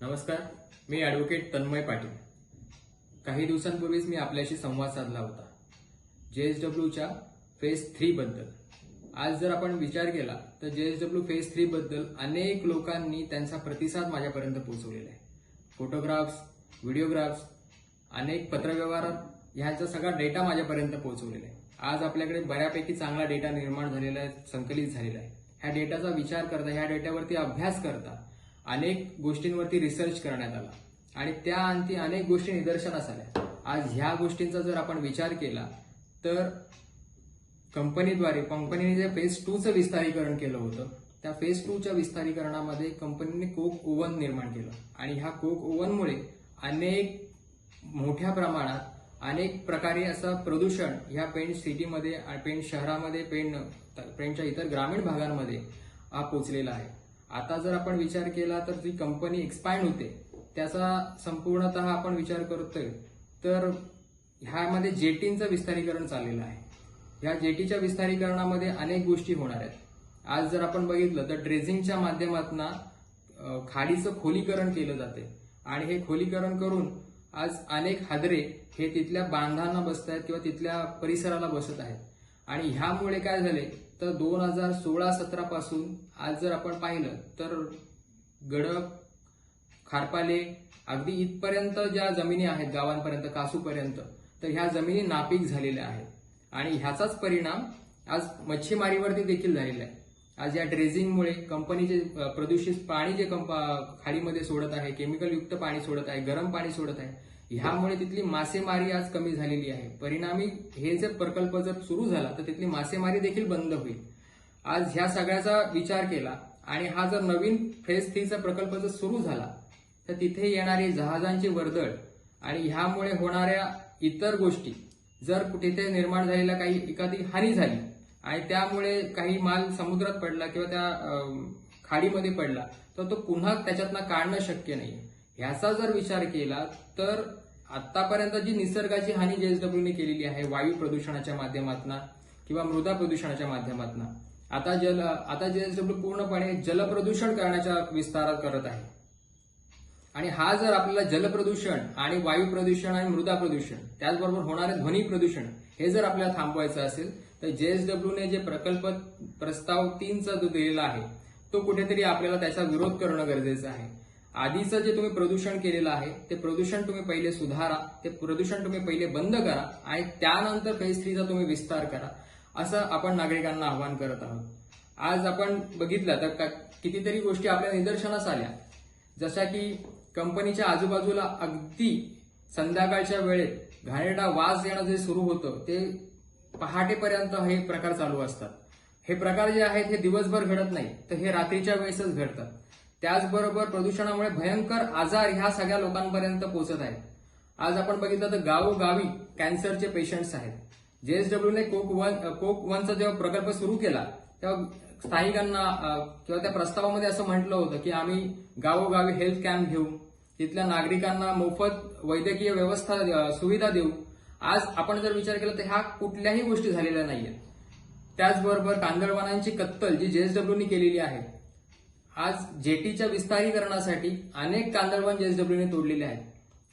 नमस्कार मी ॲडव्होकेट तन्मय पाटील. काही दिवसांपूर्वीच मी आपल्याशी संवाद साधला होता जे एस डब्ल्यूच्या फेज थ्रीबद्दल आज जर आपण विचार केला तर जे एस डब्ल्यू फेज थ्रीबद्दल अनेक लोकांनी त्यांचा प्रतिसाद माझ्यापर्यंत पोहोचवलेला आहे. फोटोग्राफ्स व्हिडिओग्राफ्स अनेक पत्रव्यवहार ह्याचा सगळा डेटा माझ्यापर्यंत पोहोचवलेला आहे. आज आपल्याकडे बऱ्यापैकी चांगला डेटा निर्माण झालेला आहे संकलित झालेला आहे. ह्या डेटाचा विचार करता ह्या डेटावरती अभ्यास करता अनेक गोष्टींवरती रिसर्च करण्यात आला. आणि त्या अंती अनेक गोष्टी निदर्शनास आल्या. आज ह्या गोष्टींचा जर आपण विचार केला तर कंपनीद्वारे कंपनीने जे फेज टूचं विस्तारीकरण केलं होतं त्या फेज टूच्या विस्तारीकरणामध्ये कंपनीने कोक ओव्हन निर्माण केलं. आणि ह्या कोक ओव्हनमुळे अनेक मोठ्या प्रमाणात अनेक प्रकारे असं प्रदूषण ह्या पेंट सिटीमध्ये आणि शहरामध्ये पेंट पेंटच्या इतर ग्रामीण भागांमध्ये हा पोचलेला आहे. आता जर आपण विचार केला तर जी कंपनी एक्सपांड होते त्याचा संपूर्णतः आपण विचार करतोय तर ह्यामध्ये जेटींचं विस्तारीकरण चाललेलं आहे. ह्या जेटीच्या विस्तारीकरणामध्ये अनेक गोष्टी होणार आहेत. आज जर आपण बघितलं तर ड्रेझिंगच्या माध्यमातून खाडीचं खोलीकरण केलं जाते. आणि हे खोलीकरण करून आज अनेक हादरे हे तिथल्या बांधांना बसत आहेत किंवा तिथल्या परिसराला बसत आहेत. आणि ह्यामुळे काय झाले? तर दोन हजार सोळा सतरा पासून आज जर आपण पाहिलं तर गडप खारपाले अगदी इथपर्यंत ज्या जमिनी आहेत गावांपर्यंत कासूपर्यंत तर ह्या जमिनी नापीक झालेल्या आहेत. आणि ह्याचाच परिणाम आज मच्छीमारीवरती देखील झालेला आहे. आज या ड्रेझिंगमुळे कंपनीचे प्रदूषित पाणी जे कंप खाडीमध्ये सोडत आहे केमिकलयुक्त पाणी सोडत आहे गरम पाणी सोडत आहे ह्यामुळे तिथली मासेमारी आज कमी झालेली आहे. परिणामी हे जे प्रकल्प जर सुरू झाला तर तिथली मासेमारी देखील बंद होईल. आज ह्या सगळ्याचा विचार केला आणि हा जर नवीन फेज थ्रीचा प्रकल्प जर सुरू झाला तर तिथे येणारी जहाजांची वर्दळ आणि ह्यामुळे होणाऱ्या इतर गोष्टी जर तिथे निर्माण झालेल्या काही एखादी हानी झाली आणि त्यामुळे काही माल समुद्रात पडला किंवा त्या खाडीमध्ये पडला तर तो पुन्हा त्याच्यातनं काढणं शक्य नाही ह्याचा जर विचार केला तर आतापर्यंत जी निसर्गाची हानी जेएसडब्ल्यूने केलेली आहे वायू प्रदूषणाच्या माध्यमातून किंवा मृदा प्रदूषणाच्या माध्यमातून आता जल आता जेएसडब्ल्यू पूर्णपणे जलप्रदूषण करण्याच्या विस्तारात करत आहे. आणि हा जर आपल्याला जलप्रदूषण आणि वायू प्रदूषण आणि मृदा प्रदूषण त्याचबरोबर होणारे ध्वनी प्रदूषण हे जर आपल्याला थांबवायचं असेल तर जेएसडब्ल्यूने जे प्रकल्प प्रस्ताव तीनचा जो दिलेला आहे तो कुठेतरी आपल्याला त्याचा विरोध करणं गरजेचं आहे. आधीचं जे तुम्ही प्रदूषण केलेलं आहे ते प्रदूषण तुम्ही पहिले सुधारा ते प्रदूषण तुम्ही पहिले बंद करा आणि त्यानंतर फेज थ्रीचा तुम्ही विस्तार करा असं आपण नागरिकांना आवाहन करत आहोत. आज आपण बघितलं तर कितीतरी गोष्टी आपल्या निदर्शनास आल्या. जशा की कंपनीच्या आजूबाजूला अगदी संध्याकाळच्या वेळेत घाणेरडा वास येणं जे सुरू होतं ते पहाटेपर्यंत हे प्रकार चालू असतात. हे प्रकार जे आहेत हे दिवसभर घडत नाही तर हे रात्रीच्या वेळेसच घडतात. त्याचबरोबर प्रदूषणामुळे भयंकर आजार ह्या सगळ्या लोकांपर्यंत पोहोचत आहेत. आज आपण बघितलं तर गावोगावी कॅन्सरचे पेशंट्स आहेत. जेएसडब्ल्यूने कोक वन कोक वनचा जेव्हा प्रकल्प सुरू केला तेव्हा स्थानिकांना किंवा त्या प्रस्तावामध्ये असं म्हटलं होतं की आम्ही गावोगावी हेल्थ कॅम्प घेऊ. तिथल्या नागरिकांना मोफत वैद्यकीय व्यवस्था सुविधा देऊ. आज आपण जर विचार केला तर ह्या कुठल्याही गोष्टी झालेल्या नाहीयेत. त्याचबरोबर कांदळवानांची कत्तल जी जेएसडब्ल्यूनी केलेली आहे आज जेटीच्या विस्तारीकरणासाठी अनेक कांदळवन जेएसडब्ल्यूने तोडलेले आहेत.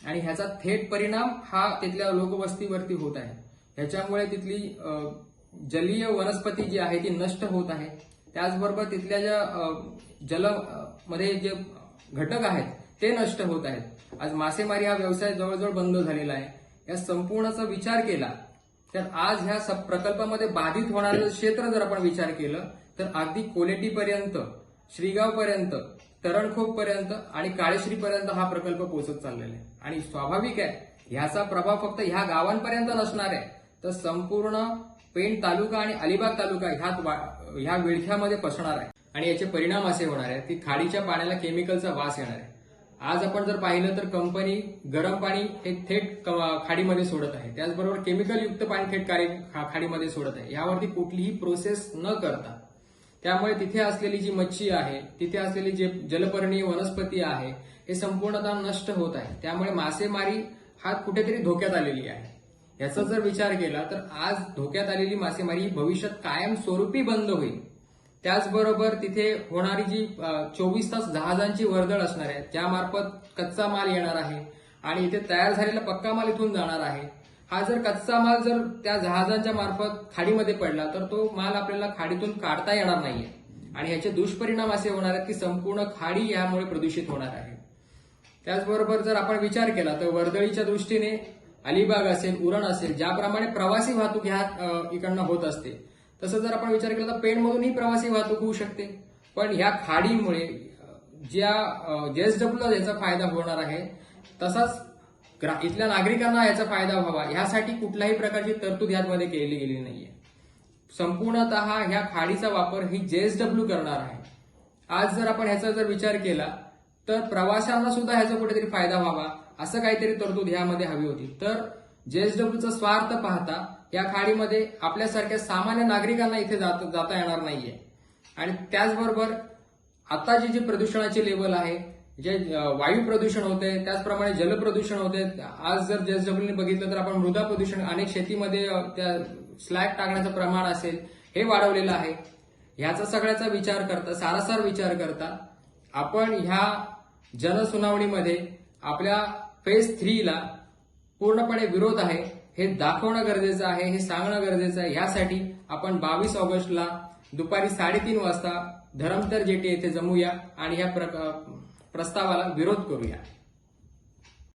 आणि ह्याचा थेट परिणाम हा तिथल्या लोकवस्तीवरती होत आहे. ह्याच्यामुळे तिथली जलीय वनस्पती जी आहे ती नष्ट होत आहे. त्याचबरोबर तिथल्या ज्या जलमध्ये जे घटक आहेत ते नष्ट होत आहेत. आज मासेमारी हा व्यवसाय जवळजवळ बंद झालेला आहे. या संपूर्णचा विचार केला तर आज ह्या प्रकल्पामध्ये बाधित होणारं क्षेत्र जर आपण विचार केलं तर अगदी कोलेटीपर्यंत श्रीगावपर्यंत तरणखोप पर्यंत आणि काळेश्री पर्यंत हा प्रकल्प पोहोचत चाललेला आहे. आणि स्वाभाविक आहे ह्याचा प्रभाव फक्त ह्या गावांपर्यंत नसणार आहे. तर संपूर्ण पेण तालुका आणि अलिबाग तालुका ह्यात वा- ह्या विळख्यामध्ये पसरणार आहे. आणि याचे परिणाम असे होणार आहे की खाडीच्या पाण्याला केमिकलचा वास येणार आहे. आज आपण जर पाहिलं तर कंपनी गरम पाणी हे थेट खाडीमध्ये सोडत आहे. त्याचबरोबर केमिकल युक्त पाणी थेट खाडीमध्ये सोडत आहे. यावरती कुठलीही प्रोसेस न करता त्यामुळे तिथे असलेली जी मच्छी आहे तिथे असलेली जे जलपर्णीय वनस्पती आहे हे संपूर्णतः नष्ट होत आहे. त्यामुळे मासेमारी हा कुठेतरी धोक्यात आलेली आहे. याचा जर विचार केला तर आज धोक्यात आलेली मासेमारी ही भविष्यात कायमस्वरूपी बंद होईल. त्याचबरोबर तिथे होणारी जी चोवीस तास जहाजांची वर्दळ असणार आहे ज्यामार्फत कच्चा माल येणार आहे आणि इथे तयार झालेला पक्का माल इथून जाणार आहे हा जर कच्चा माल जर त्या जहाजांच्या मार्फत खाडीमध्ये पडला तर तो माल आपल्याला खाडीतून काढता येणार नाहीये. आणि ह्याचे दुष्परिणाम असे होणार आहेत की संपूर्ण खाडी यामुळे प्रदूषित होणार आहे. त्याचबरोबर जर आपण विचार केला तर वर्दळीच्या दृष्टीने अलिबाग असेल उरण असेल ज्याप्रमाणे प्रवासी वाहतूक ह्या इकडनं होत असते तसं जर आपण विचार केला तर पेणमधूनही प्रवासी वाहतूक होऊ शकते. पण ह्या खाडीमुळे अ, ज्या जेएसडब्ल्यूला याचा फायदा होणार आहे तसाच इथल्या नागरिकांना याचा फायदा व्हावा. ह्यासाठी कुठल्याही प्रकारची तरतूद यामध्ये केली गेली नाहीये. संपूर्णतः ह्या खाडीचा वापर ही जेएसडब्ल्यू करणार आहे. आज जर आपण ह्याचा जर विचार केला तर प्रवाशांना सुद्धा ह्याचा कुठेतरी फायदा व्हावा असं काहीतरी तरतूद ह्यामध्ये हवी होती. तर जेएसडब्ल्यूचा स्वार्थ पाहता या खाडीमध्ये आपल्यासारख्या सामान्य नागरिकांना इथे जात- जाता येणार नाहीये. आणि त्याचबरोबर आता जी जी प्रदूषणाची लेवल आहे जे वायू प्रदूषण होते त्याचप्रमाणे जल प्रदूषण होते. आज जर जेएसडब्ल्यूने बघितलं तर आपण मृदा प्रदूषण अनेक शेतीमध्ये त्या स्लॅग टाकण्याचं प्रमाण असेल हे वाढवलेलं आहे. ह्याचा सगळ्याचा विचार करता सारासार विचार करता आपण ह्या जनसुनावणीमध्ये आपल्या फेज थ्रीला पूर्णपणे विरोध आहे. हे दाखवणं गरजेचं आहे हे सांगणं गरजेचं आहे. यासाठी आपण बावीस ऑगस्टला दुपारी साडेतीन वाजता धरमतर जेटी येथे जमूया आणि ह्या प्रकार प्रस्तावाला विरोध करूया.